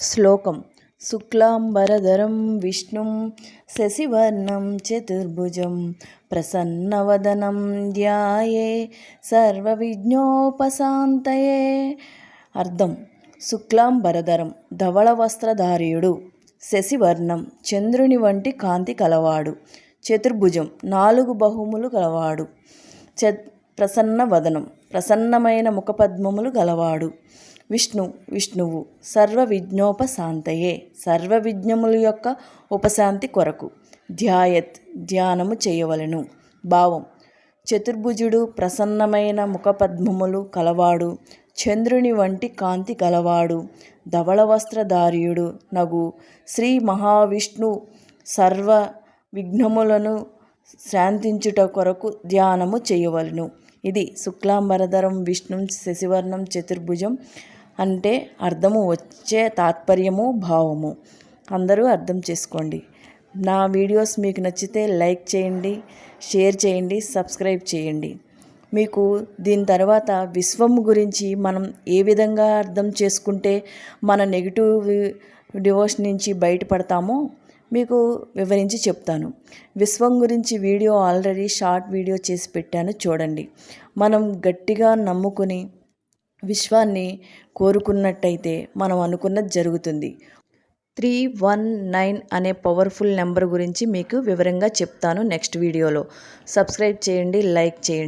శ్లోకం. శుక్లాంబరధరం విష్ణుం శశివర్ణం చతుర్భుజం ప్రసన్నవదనం ధ్యాయే సర్వవిఘ్నోపశాంతయే. అర్థం. శుక్లాంబరధరం ధవళ వస్త్రధార్యుడు శశివర్ణం చంద్రుని వంటి కాంతి కలవాడు చతుర్భుజం నాలుగు బహుములు కలవాడు చ ప్రసన్న వదనం ప్రసన్నమైన ముఖపద్మములు గలవాడు విష్ణు విష్ణువు సర్వ విజ్ఞోపశాంతయే సర్వ విఘ్నముల యొక్క ఉపశాంతి కొరకు. ధ్యాయత్ ధ్యానము చేయవలెను. భావం చతుర్భుజుడు ప్రసన్నమైన ముఖపద్మములు కలవాడు చంద్రుని వంటి కాంతి కలవాడు ధవళ వస్త్రధార్యుడు నగు. శ్రీ మహావిష్ణు సర్వ విఘ్నములను శాంతించుట కొరకు ధ్యానము చేయవలను. ఇది శుక్లాంబరధరం విష్ణు శశివర్ణం చతుర్భుజం అంటే అర్థము వచ్చే తాత్పర్యము భావము. అందరూ అర్థం చేసుకోండి. నా వీడియోస్ మీకు నచ్చితే లైక్ చేయండి షేర్ చేయండి సబ్స్క్రైబ్ చేయండి. మీకు దీని తర్వాత విశ్వం గురించి మనం ఏ విధంగా అర్థం చేసుకుంటే మన నెగిటివ్ డివోషన్ నుంచి బయటపడతామో మీకు వివరించి చెప్తాను. విశ్వం గురించి వీడియో ఆల్రెడీ షార్ట్ వీడియో చేసి పెట్టాను చూడండి. మనం గట్టిగా నమ్ముకుని విశ్వాన్ని కోరుకున్నట్టయితే మనం అనుకున్నది జరుగుతుంది. త్రీ వన్ నైన్ అనే పవర్ఫుల్ నెంబర్ గురించి మీకు వివరంగా చెప్తాను నెక్స్ట్ వీడియోలో. సబ్స్క్రైబ్ చేయండి లైక్ చేయండి.